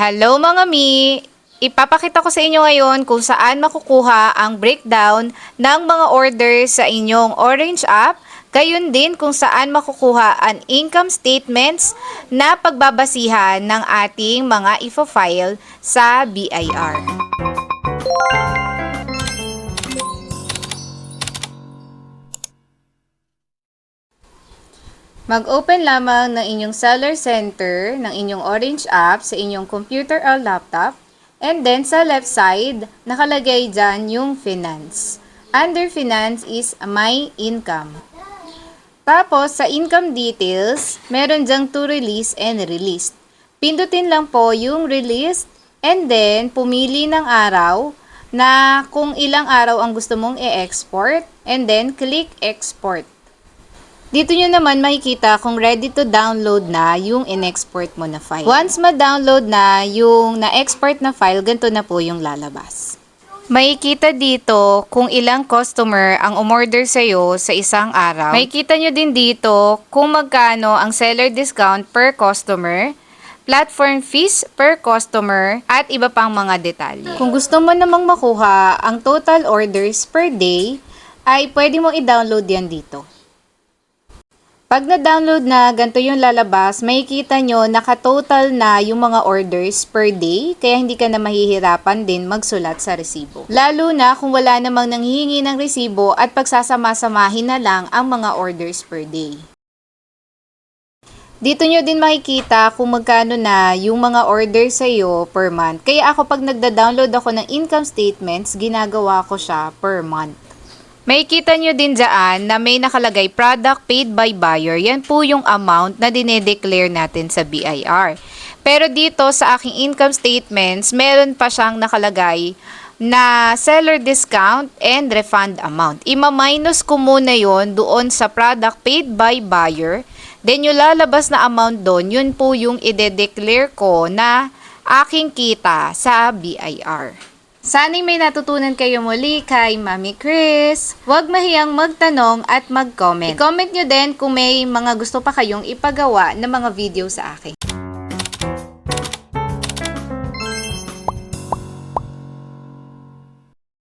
Hello mga mi! Ipapakita ko sa inyo ngayon kung saan makukuha ang breakdown ng mga orders sa inyong Orange app, gayon din kung saan makukuha ang income statements na pagbabasihan ng ating mga ifo-file sa BIR. Mag-open lamang ng inyong seller center ng inyong Orange app sa inyong computer or laptop. And then sa left side, nakalagay dyan yung finance. Under finance is my income. Tapos sa income details, meron dyang to release and released. Pindutin lang po yung released and then pumili ng araw na kung ilang araw ang gusto mong i-export and then click export. Dito nyo naman makikita kung ready to download na yung in-export mo na file. Once ma-download na yung na-export na file, ganito na po yung lalabas. Makikita dito kung ilang customer ang umorder sa'yo sa isang araw. Makikita nyo din dito kung magkano ang seller discount per customer, platform fees per customer, at iba pang mga detalye. Kung gusto mo namang makuha ang total orders per day, ay pwede mo i-download yan dito. Pag na-download na, ganito yung lalabas, makikita nyo nakatotal na yung mga orders per day, kaya hindi ka na mahihirapan din magsulat sa resibo. Lalo na kung wala namang nanghihingi ng resibo at pagsasama-samahin na lang ang mga orders per day. Dito nyo din makikita kung magkano na yung mga orders sa'yo per month. Kaya ako pag nagda-download ako ng income statements, ginagawa ko siya per month. May kita nyo din dyan na may nakalagay product paid by buyer. Yan po yung amount na dinedeclare natin sa BIR. Pero dito sa aking income statements, meron pa siyang nakalagay na seller discount and refund amount. Ima-minus ko muna yon doon sa product paid by buyer. Then yung lalabas na amount doon, yun po yung ide-declare ko na aking kita sa BIR. Sana'y may natutunan kayo muli kay Mami Chris. Huwag mahiyang magtanong at mag-comment. I-comment nyo din kung may mga gusto pa kayong ipagawa na mga video sa akin.